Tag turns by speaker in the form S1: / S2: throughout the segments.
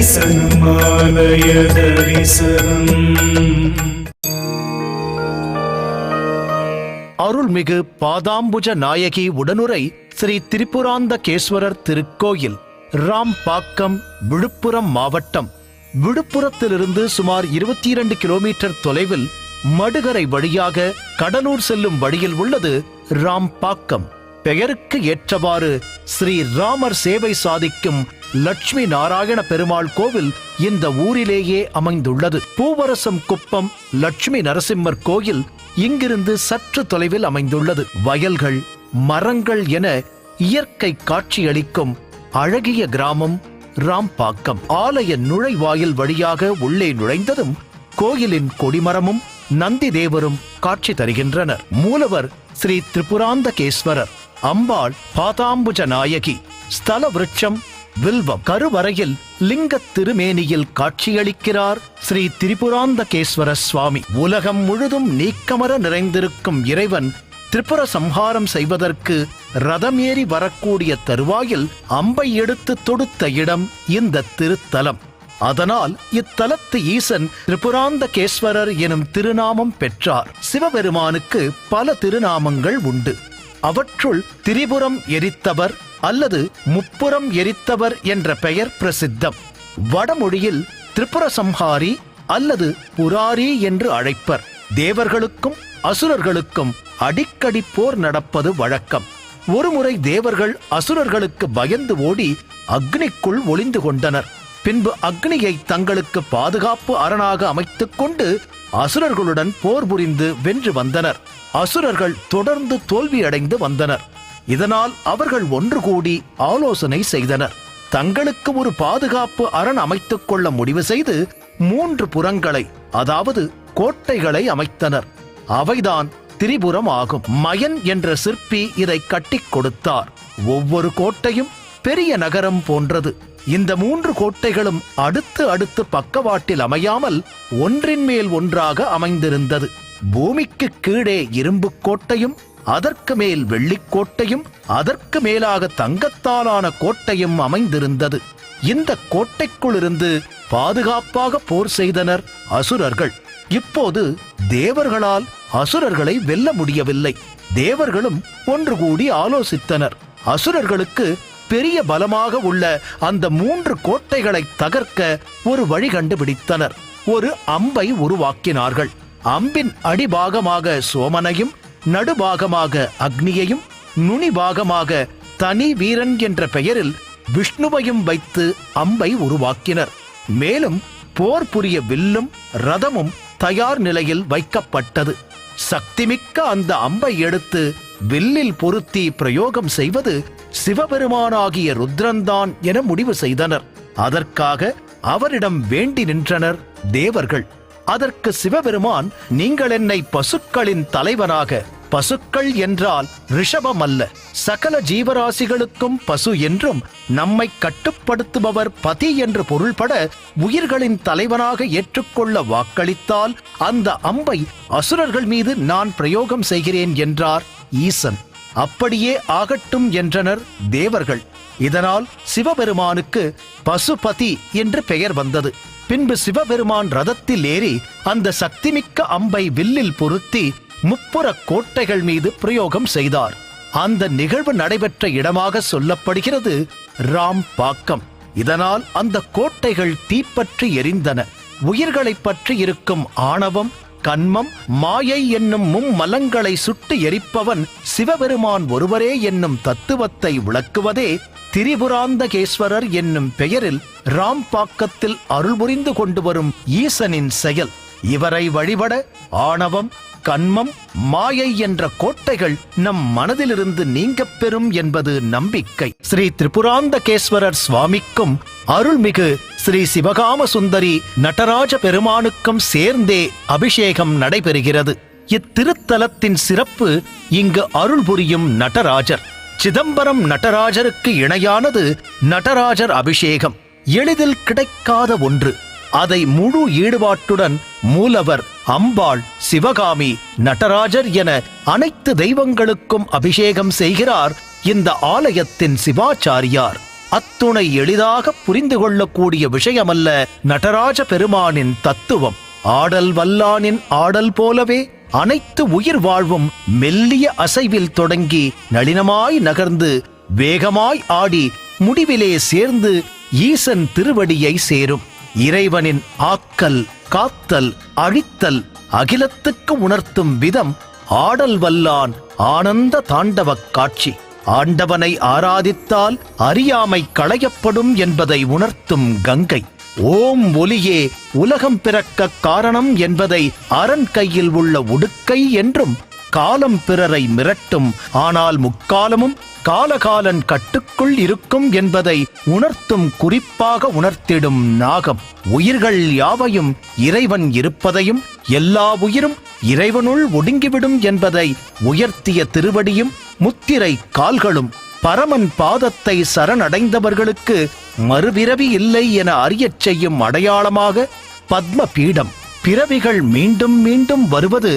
S1: தரிசனம் ஆலய தரிசனம்
S2: அருள்மிகு பாதாம்புஜ நாயகி உடனுரை ஸ்ரீ திரிபுராந்தகேஸ்வரர் திருக்கோயில் ராம்பாக்கம் விழுப்புரம் மாவட்டம். விழுப்புரத்திலிருந்து சுமார் இருபத்தி இரண்டு கிலோமீட்டர் தொலைவில் மடுகரை வழியாக கடலூர் செல்லும் வழியில் உள்ளது ராம்பாக்கம். பெயருக்கு ஏற்றவாறு ஸ்ரீ ராமர் சேவை சாதிக்கும் லட்சுமி நாராயண பெருமாள் கோவில் இந்த ஊரிலேயே அமைந்துள்ளது. பூவரசம் குப்பம் லட்சுமி நரசிம்மர் கோயில் இங்கிருந்து சற்று தொலைவில் அமைந்துள்ளது. வயல்கள் மரங்கள் என இயற்கை காட்சியளிக்கும் அழகிய கிராமம் ராம்பாக்கம். ஆலய நுழைவாயில் வழியாக உள்ளே நுழைந்ததும் கோயிலின் கொடிமரமும் நந்தி தேவரும் காட்சி தருகின்றனர். மூலவர் ஸ்ரீ திரிபுராந்தகேஸ்வரர். அம்பாள் பாதாம்புஜ நாயகி ஸ்தல விருட்சம் வில்வம் கருவறையில் லிங்கத் திருமேனியில் காட்சியளிக்கிறார் ஸ்ரீ திரிபுராந்தகேஸ்வர சுவாமி. உலகம் முழுதும் நீக்கமர நிறைந்திருக்கும் இறைவன் திரிபுர சம்ஹாரம் செய்வதற்கு ரதம் ஏறி வரக்கூடிய தருவாயில் அம்பை எடுத்து தொடுத்த இடம் இந்த திருத்தலம். அதனால் இத்தலத்து ஈசன் திரிபுராந்தகேஸ்வரர் எனும் திருநாமம் பெற்றார். சிவபெருமானுக்கு பல திருநாமங்கள் உண்டு. அவற்றுள் திரிபுரம் எரித்தவர் அல்லது முப்புறம் எரித்தவர் என்ற பெயர் பிரசித்தம். வடமொழியில் திரிபுர சம்ஹாரி அல்லது புராரி என்று அழைப்பர். தேவர்களுக்கும் அசுரர்களுக்கும் அடிக்கடி போர் நடப்பது வழக்கம். ஒருமுறை தேவர்கள் அசுரர்களுக்கு பயந்து ஓடி அக்னிக்குள் ஒளிந்து கொண்டனர். பின்பு அக்னியை தங்களுக்கு பாதுகாப்பு அரணாக அமைத்துக் கொண்டு அசுரர்களுடன் போர் புரிந்து வென்று வந்தனர். அசுரர்கள் தொடர்ந்து தோல்வியடைந்து வந்தனர். இதனால் அவர்கள் ஒன்று கூடி ஆலோசனை செய்தனர். தங்களுக்கு ஒரு பாதுகாப்பு அரண் அமைத்துக் கொள்ள முடிவு செய்து மூன்று புறங்களை அதாவது கோட்டைகளை அமைத்தனர். அவைதான் திரிபுரம் ஆகும். மயன் என்ற சிற்பி இதை கட்டிக் கொடுத்தார். ஒவ்வொரு கோட்டையும் பெரிய நகரம் போன்றது. இந்த மூன்று கோட்டைகளும் அடுத்து அடுத்து பக்கவாட்டில் அமையாமல் ஒன்றின் மேல் ஒன்றாக அமைந்திருந்தது. பூமிக்கு கீழே இரும்புக் கோட்டையும் அதற்கு மேல் வெள்ளிக் கோட்டையும் அதற்கு மேலாக தங்கத்தாலான கோட்டையும் அமைந்திருந்தது. இந்த கோட்டைக்குள் இருந்து பாதுகாப்பாக போர் செய்தனர் அசுரர்கள். இப்போது தேவர்களால் அசுரர்களை வெல்ல முடியவில்லை. தேவர்களும் ஒன்று கூடி ஆலோசித்தனர். அசுரர்களுக்கு பெரிய பலமாக உள்ள அந்த மூன்று கோட்டைகளை தகர்க்க ஒரு வழி கண்டுபிடித்தனர். ஒரு அம்பை உருவாக்கினார்கள். அம்பின் அடிபாகமாக சோமனையும் நடுபாகமாக அக்னியையும் நுனிபாகமாக தனி வீரன் என்ற பெயரில் விஷ்ணுவையும் வைத்து அம்பை உருவாக்கினர். மேலும் போர் புரிய வில்லும் ரதமும் தயார் நிலையில் வைக்கப்பட்டது. சக்திமிக்க அந்த அம்பை எடுத்து வில்லில் பொருத்தி பிரயோகம் செய்வது சிவபெருமானாகிய ருத்ரன்தான் என முடிவு செய்தனர். அதற்காக அவரிடம் வேண்டி நின்றனர் தேவர்கள். அதற்கு சிவபெருமான் நீங்கள் என்னை பசுக்களின் தலைவனாக பசுக்கள் என்றால் ரிஷபம் அல்ல சகல ஜீவராசிகளுக்கும் பசு என்றும் நம்மை கட்டுப்படுத்துபவர் பதி என்று பொருள்பட உயிர்களின் தலைவனாக ஏற்றுக்கொள்ள வாக்களித்தால் அந்த அம்பை அசுரர்கள் மீது நான் பிரயோகம் செய்கிறேன் என்றார் ஈசன். அப்படியே ஆகட்டும் என்றனர் தேவர்கள். இதனால் சிவபெருமானுக்கு பசுபதி என்று பெயர் வந்தது. பின்பு சிவபெருமான் ரதத்தில் ஏறி அந்த சக்திமிக்க அம்பை வில்லில் பொருத்தி முப்புற கோட்டைகள் மீது பிரயோகம் செய்தார். அந்த நிகழ்வு நடைபெற்ற இடமாக சொல்லப்படுகிறது ராம் பாக்கம் இதனால் அந்த கோட்டைகள் தீப்பற்றி எரிந்தன. உயிர்களைப் பற்றி இருக்கும் ஆணவம் கண்மம் மாயை என்னும் மும்மலங்களை சுட்டு எரிப்பவன் சிவபெருமான் ஒருவரே என்னும் தத்துவத்தை விளக்குவதே திரிபுராந்தகேஸ்வரர் என்னும் பெயரில் ராம்பாக்கத்தில் அருள் புரிந்து கொண்டு வரும் ஈசனின் செயல். இவரை வழிபட ஆணவம் கன்மம் மாயை என்ற கோட்டைகள் நம் மனதிலிருந்து நீங்கப் பெறும் என்பது நம்பிக்கை. ஸ்ரீ திரிபுராந்தகேஸ்வரர் சுவாமிக்கும் அருள்மிகு ஸ்ரீ சிவகாம சுந்தரி நடராஜ பெருமானுக்கும் சேர்ந்தே அபிஷேகம் நடைபெறுகிறது. இத்திருத்தலத்தின் சிறப்பு இங்கு அருள் புரியும் நடராஜர். சிதம்பரம் நடராஜருக்கு இணையானது நடராஜர் அபிஷேகம். எளிதில் கிடைக்காத ஒன்று. அதை முழு ஈடுபாட்டுடன் மூலவர் அம்பாள் சிவகாமி நடராஜர் என அனைத்து தெய்வங்களுக்கும் அபிஷேகம் செய்கிறார் இந்த ஆலயத்தின் சிவாச்சாரியார். அத்துணை எளிதாக புரிந்து கொள்ளக்கூடிய விஷயமல்ல நடராஜ பெருமானின் தத்துவம். ஆடல் வல்லானின் ஆடல் போலவே அனைத்து உயிர் வாழ்வும் மெல்லிய அசைவில் தொடங்கி நளினமாய் நகர்ந்து வேகமாய் ஆடி முடிவிலே சேர்ந்து ஈசன் திருவடியை சேரும். இறைவனின் ஆக்கல் காத்தல் அழித்தல் அகிலத்துக்கு உணர்த்தும் விதம் ஆடல் வல்லான் ஆனந்த தாண்டவக் காட்சி. ஆண்டவனை ஆராதித்தால் அறியாமை களையப்படும் என்பதை உணர்த்தும் கங்கை. ஓம் ஒலியே உலகம் பிறக்க காரணம் என்பதை அரண் கையில் உள்ள உடுக்கை என்றும் காலம் பிறரை மிரட்டும். ஆனால் முக்காலமும் காலகாலன் கட்டுக்குள் இருக்கும் என்பதை உணர்த்தும் குறிப்பாக உணர்த்திடும் நாகம். உயிர்கள் யாவையும் இறைவன் இருப்பதையும் எல்லா உயிரும் இறைவனுள் ஒடுங்கிவிடும் என்பதை உயர்த்திய திருவடியும் முத்திரை கால்களும் பரமன் பாதத்தை சரணடைந்தவர்களுக்கு மறுபிறவி இல்லை என அறியச் செய்யும் அடையாளமாக பத்ம பீடம் பிறவிகள் மீண்டும் மீண்டும் வருவது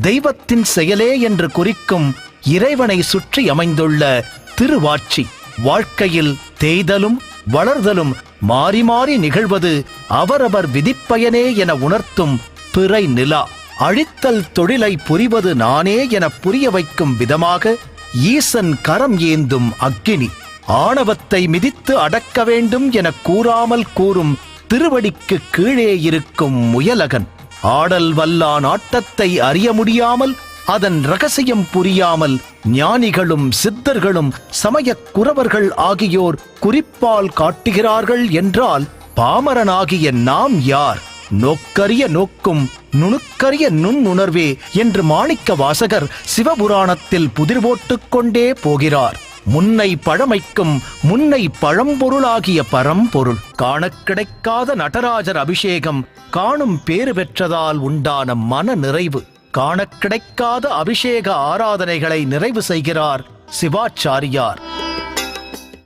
S2: தெய்வத்தின் செயலே என்று குறிக்கும் இறைவனை சுற்றி அமைந்துள்ள திருவாட்சி. வாழ்க்கையில் தேய்தலும் வளர்தலும் மாறி மாறி நிகழ்வது அவரவர் விதிப்பயனே என உணர்த்தும் பிறை நிலா. அழித்தல் தொழிலை புரிவது நானே என புரிய வைக்கும் விதமாக ஈசன் கரம் ஏந்தும் அக்கினி. ஆணவத்தை மிதித்து அடக்க வேண்டும் என கூறாமல் கூறும் திருவடிக்கு கீழே இருக்கும் முயலகன். ஆடல் வல்லான் ஆட்டத்தை அறிய முடியாமல் அதன் ரகசியம் புரியாமல் ஞானிகளும் சித்தர்களும் சமயக் குறவர்கள் ஆகியோர் குறிப்பால் காட்டுகிறார்கள் என்றால் பாமரனாகிய நாம் யார்? நோக்கரிய நோக்கும் நுணுக்கரிய நுண்ணுணர்வே என்று மாணிக்க வாசகர் சிவபுராணத்தில் புதிர் போட்டுக் கொண்டே போகிறார். முன்னை பழமைக்கும் முன்னை பழம்பொருளாகிய பரம்பொருள். காணக் கிடைக்காத நடராஜர் அபிஷேகம் காணும் பேறு பெற்றதால் உண்டான மன நிறைவு. காணக் கிடைக்காத அபிஷேக ஆராதனைகளை நிறைவு செய்கிறார் சிவாச்சாரியார்.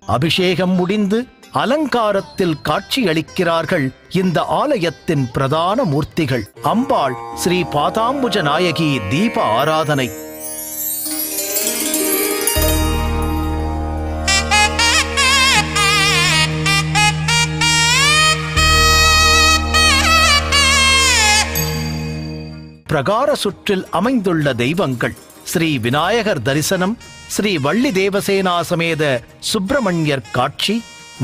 S2: அபிஷேகம் முடிந்து அலங்காரத்தில் காட்சியளிக்கிறார்கள் இந்த ஆலயத்தின் பிரதான மூர்த்திகள். அம்பாள் ஸ்ரீ பாதாம்புஜ நாயகி தீப ஆராதனை. பிரகார சுற்றில் அமைந்துள்ள தெய்வங்கள். ஸ்ரீ விநாயகர் தரிசனம் ஸ்ரீ வள்ளி தேவசேனா சமேத சுப்பிரமணியர் காட்சி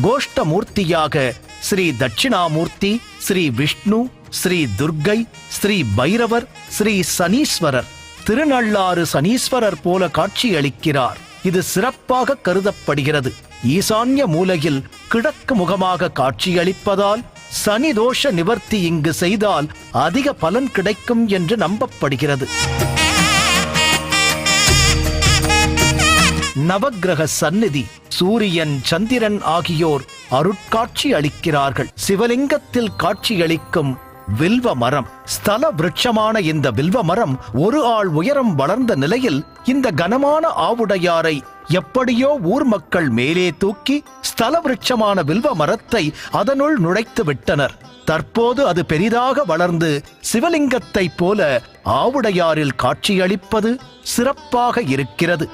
S2: கோஷ்டமூர்த்தியாக ஸ்ரீ தட்சிணாமூர்த்தி ஸ்ரீ விஷ்ணு ஸ்ரீ துர்க்கை ஸ்ரீ பைரவர் ஸ்ரீ சனீஸ்வரர். திருநள்ளாறு சனீஸ்வரர் போல காட்சியளிக்கிறார். இது சிறப்பாக கருதப்படுகிறது. ஈசான்ய மூலையில் கிழக்கு முகமாக காட்சியளிப்பதால் சனி தோஷ நிவர்த்தி இங்கு செய்தால் அதிக பலன் கிடைக்கும் என்று நம்பப்படுகிறது. நவக்கிரக சந்நிதி சூரியன் சந்திரன் ஆகியோர் அருட்காட்சி அளிக்கிறார்கள். சிவலிங்கத்தில் காட்சியளிக்கும் வில்வ மரம் ஸ்தல விருட்சமான இந்த வில்வ மரம் ஒரு ஆள் உயரம் வளர்ந்த நிலையில் இந்த கனமான ஆவுடையாரை எப்படியோ ஊர் மக்கள் மேலே தூக்கி ஸ்தல விருட்சமான வில்வ மரத்தை அதனுள் நுழைத்து விட்டனர். தற்போது அது பெரிதாக வளர்ந்து சிவலிங்கத்தைப் போல ஆவுடையாரில் காட்சியளிப்பது சிறப்பாக இருக்கிறது.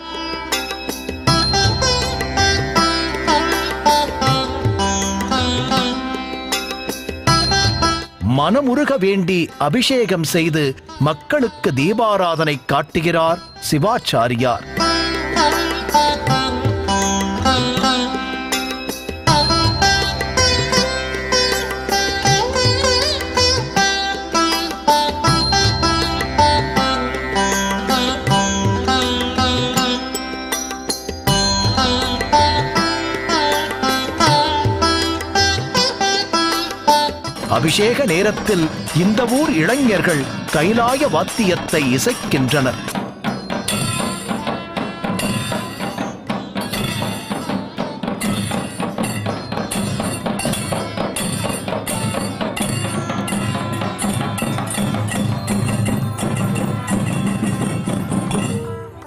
S2: மனமுருக வேண்டி அபிஷேகம் செய்து மக்களுக்கு தீபாராதனை காட்டுகிறார் சிவாச்சாரியார். அபிஷேக நேரத்தில் இந்த ஊர் இளைஞர்கள் கைலாய வாத்தியத்தை இசைக்கின்றனர்.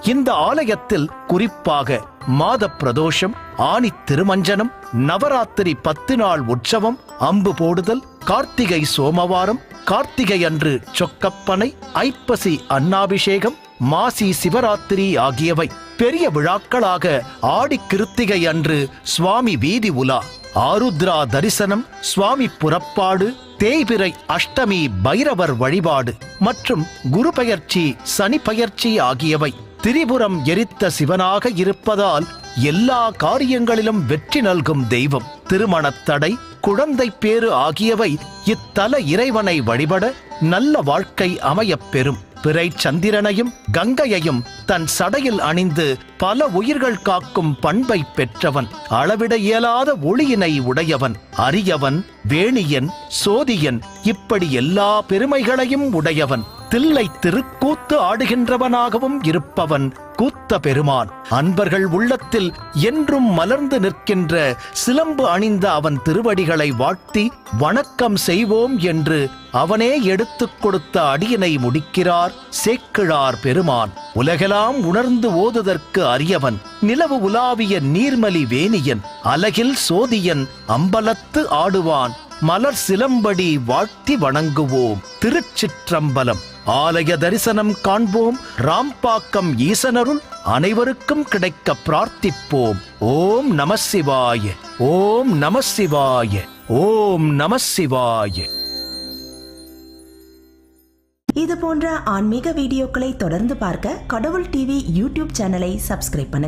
S2: இந்த ஆலயத்தில் குறிப்பாக மாத பிரதோஷம் ஆணி திருமஞ்சனம் நவராத்திரி பத்து நாள் உற்சவம் அம்பு போடுதல் கார்த்திகை சோமவாரம் கார்த்திகை அன்று சொக்கப்பனை ஐப்பசி அன்னாபிஷேகம் மாசி சிவராத்திரி ஆகியவை பெரிய விழாக்களாக ஆடி கிருத்திகை அன்று சுவாமி வீதி உலா ஆருத்ரா தரிசனம் சுவாமி புறப்பாடு தேய்பிரை அஷ்டமி பைரவர் வழிபாடு மற்றும் குரு பயிற்சி சனி பயிற்சி ஆகியவை திரிபுரம் எரித்த சிவனாக இருப்பதால் எல்லா காரியங்களிலும் வெற்றி நல்கும் தெய்வம். திருமணத் தடை குழந்தை பேறு ஆகியவை இத்தல இறைவனை வழிபட நல்ல வாழ்க்கை அமையப் பெறும். பிறை சந்திரனையும் கங்கையையும் தன் சடையில் அணிந்து பல உயிர்கள் காக்கும் பண்பை பெற்றவன். அளவிட இயலாத ஒளியினை உடையவன். அரியவன் வேணியன் சோதியன் இப்படி எல்லா பெருமைகளையும் உடையவன். தில்லை திருக்கூத்து ஆடுகின்றவனாகவும் இருப்பவன் கூத்த பெருமான். அன்பர்கள் உள்ளத்தில் என்றும் மலர்ந்து நிற்கின்ற சிலம்பு அணிந்த அவன் திருவடிகளை வாழ்த்தி வணக்கம் செய்வோம் என்று அவனே எடுத்துக் கொடுத்த அடியினை முடிக்கிறார் சேக்கிழார் பெருமான். உலகெல்லாம் உணர்ந்து ஓதுதற்கு அரியவன் நிலவு உலாவிய நீர்மலி வேணியன். அலகில் சோதியன் அம்பலத்து ஆடுவான். மலர் சிலம்படி வாழ்த்தி வணங்குவோம். திருச்சிற்றம்பலம். ஆலய தரிசனம் காண்போம். ராம்பாக்கம் ஈசனருள் அனைவருக்கும் கிடைக்க பிரார்த்திப்போம். ஓம் நம சிவாய. ஓம் நம சிவாய. ஓம் நம சிவாய.
S3: இது போன்ற ஆன்மீக வீடியோக்களை தொடர்ந்து பார்க்க கடவுள் டிவி யூடியூப் சேனலை சப்ஸ்கிரைப் பண்ணுங்க.